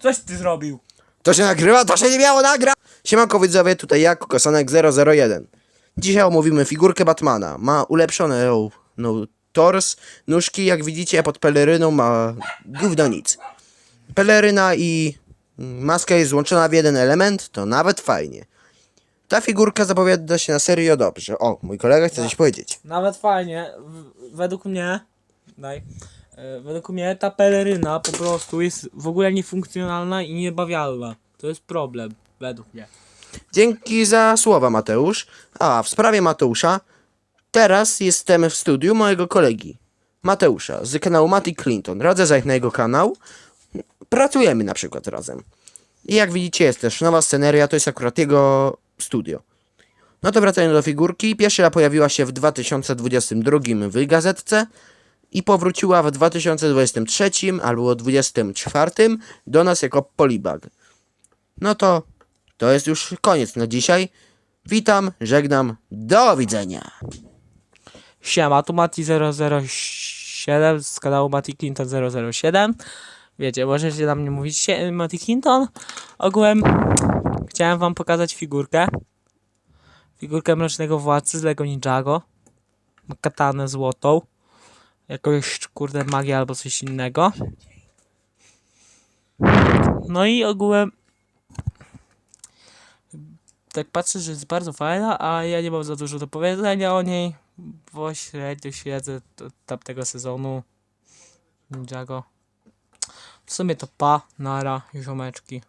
Coś ty zrobił. To się nagrywa? To się nie miało nagra! Siemanko widzowie, tutaj ja, Kokosanek 001. Dzisiaj omówimy figurkę Batmana. Ma ulepszone no, no, tors, nóżki, jak widzicie, pod peleryną ma gówno nic. Peleryna i maska jest złączona w jeden element, to nawet fajnie. Ta figurka zapowiada się na serio dobrze. O, mój kolega chce coś powiedzieć. Nawet fajnie. W, według mnie. Daj. E, według mnie ta peleryna po prostu jest w ogóle niefunkcjonalna i niebawialna. To jest problem. Według mnie. Dzięki za słowa, Mateusz. A w sprawie Mateusza, teraz jestem w studiu mojego kolegi, Mateusza, z kanału Mati Clinton. Radzę zajść na jego kanał. Pracujemy na przykład razem. I jak widzicie, jest też nowa sceneria, to jest akurat jego studio. No to wracając do figurki, pierwsza pojawiła się w 2022 w gazetce i powróciła w 2023 albo 2024 do nas jako polibag. No to to jest już koniec na dzisiaj. Witam, żegnam, do widzenia. Siema, tu Mati 007 z kanału Mati Clinton 007. Wiecie, możecie na mnie mówić Mati Clinton. Ogółem chciałem wam pokazać figurkę. Figurkę Mrocznego Władcy z Lego Ninjago. Katanę złotą. Jakąś kurde magię albo coś innego. No i ogółem tak patrzę, że jest bardzo fajna, a ja nie mam za dużo do powiedzenia o niej, bo średnio śledzę tamtego sezonu Ninjago. W sumie to pa, nara, ziomeczki.